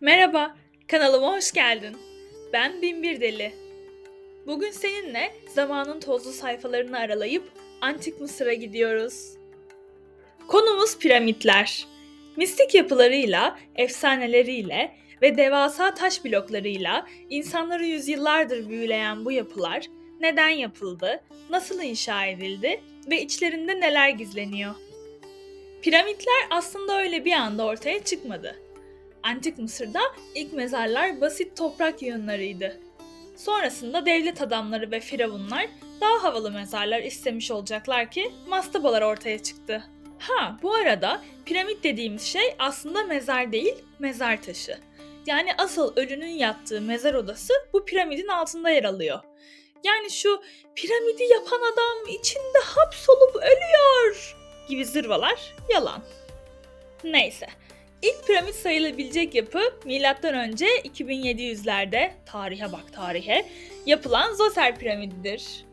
Merhaba, kanalıma hoş geldin. Ben Binbir Deli. Bugün seninle zamanın tozlu sayfalarını aralayıp Antik Mısır'a gidiyoruz. Konumuz piramitler. Mistik yapılarıyla, efsaneleriyle ve devasa taş bloklarıyla insanları yüzyıllardır büyüleyen bu yapılar neden yapıldı, nasıl inşa edildi ve içlerinde neler gizleniyor? Piramitler aslında öyle bir anda ortaya çıkmadı. Antik Mısır'da ilk mezarlar basit toprak yığınlarıydı. Sonrasında devlet adamları ve firavunlar daha havalı mezarlar istemiş olacaklar ki mastabalar ortaya çıktı. Ha bu arada piramit dediğimiz şey aslında mezar değil, mezar taşı. Yani asıl ölünün yattığı mezar odası bu piramidin altında yer alıyor. Yani şu piramidi yapan adam içinde hapsolup ölüyor gibi zırvalar yalan. Neyse. İlk piramit sayılabilecek yapı M.Ö. 2700'lerde tarihe bak tarihe yapılan Zoser piramididir.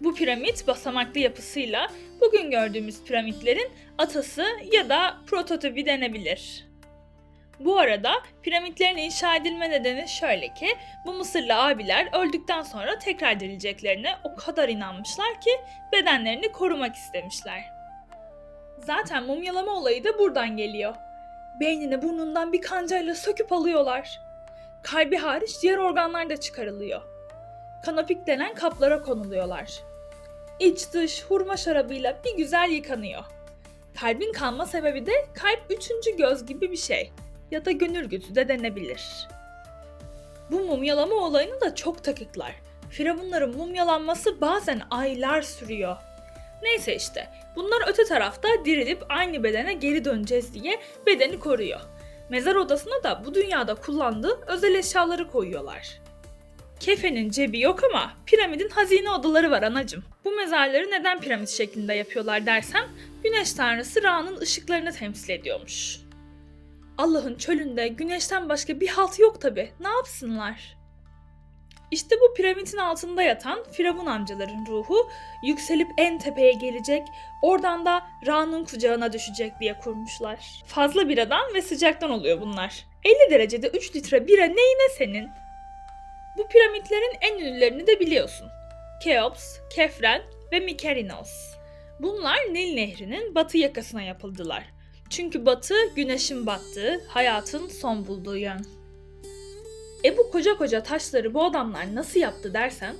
Bu piramit basamaklı yapısıyla bugün gördüğümüz piramitlerin atası ya da prototipi denebilir. Bu arada piramitlerin inşa edilme nedeni şöyle ki bu Mısırlı abiler öldükten sonra tekrar dirileceklerine o kadar inanmışlar ki bedenlerini korumak istemişler. Zaten mumyalama olayı da buradan geliyor. Beynini burnundan bir kancayla söküp alıyorlar. Kalbi hariç diğer organlar da çıkarılıyor. Kanopik denen kaplara konuluyorlar. İç dış hurma şarabıyla bir güzel yıkanıyor. Kalbin kalma sebebi de kalp üçüncü göz gibi bir şey. Ya da gönül gözü de denebilir. Bu mumyalama olayını da çok takıklar. Firavunların mumyalanması bazen aylar sürüyor. Neyse işte bunlar öte tarafta dirilip aynı bedene geri döneceğiz diye bedeni koruyor. Mezar odasına da bu dünyada kullandığı özel eşyaları koyuyorlar. Kefenin cebi yok ama piramidin hazine odaları var anacım. Bu mezarları neden piramit şeklinde yapıyorlar dersem güneş tanrısı Ra'nın ışıklarını temsil ediyormuş. Allah'ın çölünde güneşten başka bir halt yok tabi. Ne yapsınlar? İşte bu piramidin altında yatan Firavun amcaların ruhu yükselip en tepeye gelecek, oradan da Ra'nın kucağına düşecek diye kurmuşlar. Fazla biradan ve sıcaktan oluyor bunlar. 50 derecede 3 litre bira neyine senin? Bu piramitlerin en ünlülerini de biliyorsun. Keops, Kefren ve Mykerinos. Bunlar Nil Nehri'nin batı yakasına yapıldılar. Çünkü batı güneşin battığı, hayatın son bulduğu yön. E bu koca koca taşları bu adamlar nasıl yaptı dersen,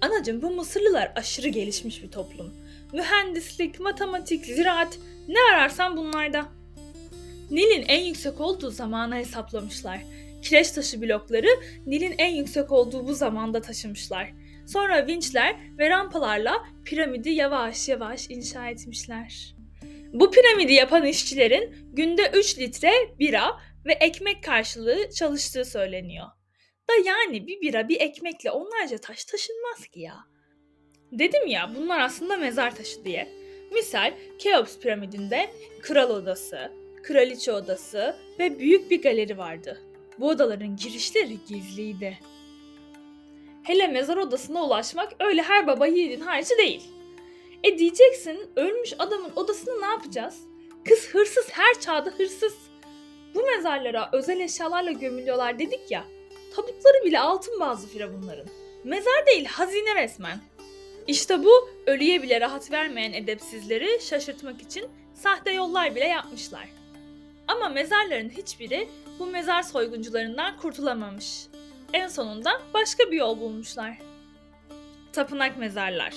anacım bu Mısırlılar aşırı gelişmiş bir toplum. Mühendislik, matematik, ziraat ne ararsan bunlarda. Nil'in en yüksek olduğu zamanı hesaplamışlar. Kireç taşı blokları Nil'in en yüksek olduğu bu zamanda taşımışlar. Sonra vinçler ve rampalarla piramidi yavaş yavaş inşa etmişler. Bu piramidi yapan işçilerin günde 3 litre bira ve ekmek karşılığı çalıştığı söyleniyor. Da yani bir bira bir ekmekle onlarca taş taşınmaz ki ya. Dedim ya bunlar aslında mezar taşı diye. Misal Keops piramidinde kral odası, kraliçe odası ve büyük bir galeri vardı. Bu odaların girişleri gizliydi. Hele mezar odasına ulaşmak öyle her baba yiğidin harcı değil. E diyeceksin ölmüş adamın odasını ne yapacağız? Kız hırsız her çağda hırsız. Bu mezarlara özel eşyalarla gömülüyorlar dedik ya. Tabutları bile altın bazı firavunların. Mezar değil hazine resmen. İşte bu ölüye bile rahat vermeyen edepsizleri şaşırtmak için sahte yollar bile yapmışlar. Ama mezarların hiçbiri bu mezar soyguncularından kurtulamamış. En sonunda başka bir yol bulmuşlar. Tapınak mezarlar.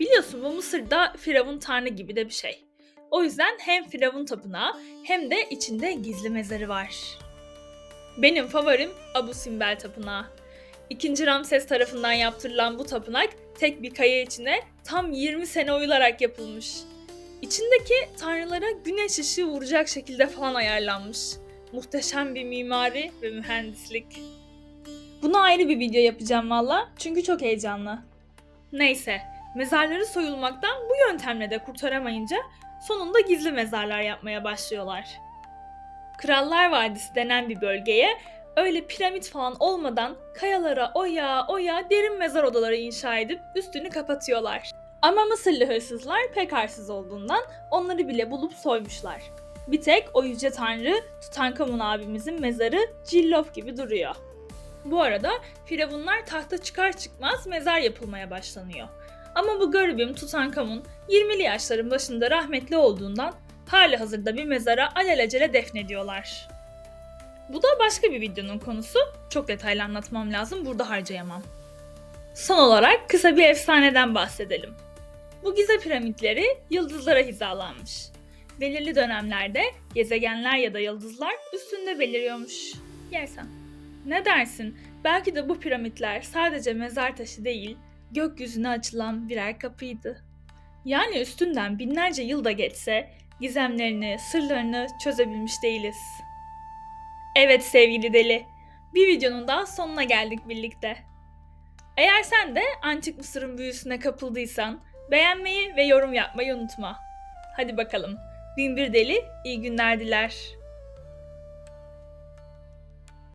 Biliyorsun bu Mısır'da Firavun tanrı gibi de bir şey. O yüzden hem Firavun tapınağı hem de içinde gizli mezarı var. Benim favorim Abu Simbel Tapınağı. İkinci Ramses tarafından yaptırılan bu tapınak tek bir kaya içine tam 20 sene oyularak yapılmış. İçindeki tanrılara güneş ışığı vuracak şekilde falan ayarlanmış. Muhteşem bir mimari ve mühendislik. Buna ayrı bir video yapacağım valla çünkü çok heyecanlı. Neyse, mezarları soyulmaktan bu yöntemle de kurtaramayınca sonunda gizli mezarlar yapmaya başlıyorlar. Krallar Vadisi denen bir bölgeye öyle piramit falan olmadan kayalara oya oya derin mezar odaları inşa edip üstünü kapatıyorlar. Ama Mısırlı hırsızlar pek arsız olduğundan onları bile bulup soymuşlar. Bir tek o yüce tanrı Tutankamun abimizin mezarı cillop gibi duruyor. Bu arada firavunlar tahta çıkar çıkmaz mezar yapılmaya başlanıyor. Ama bu garibim Tutankamun 20'li yaşların başında rahmetli olduğundan hali hazırda bir mezara alelacele defnediyorlar. Bu da başka bir videonun konusu. Çok detaylı anlatmam lazım, burada harcayamam. Son olarak kısa bir efsaneden bahsedelim. Bu Gize piramitleri yıldızlara hizalanmış. Belirli dönemlerde gezegenler ya da yıldızlar üstünde beliriyormuş. Yersen. Ne dersin? Belki de bu piramitler sadece mezar taşı değil, gökyüzüne açılan birer kapıydı. Yani üstünden binlerce yıl da geçse gizemlerini, sırlarını çözebilmiş değiliz. Evet sevgili deli, bir videonun daha sonuna geldik birlikte. Eğer sen de Antik Mısır'ın büyüsüne kapıldıysan beğenmeyi ve yorum yapmayı unutma. Hadi bakalım. Binbir Deli iyi günler diler.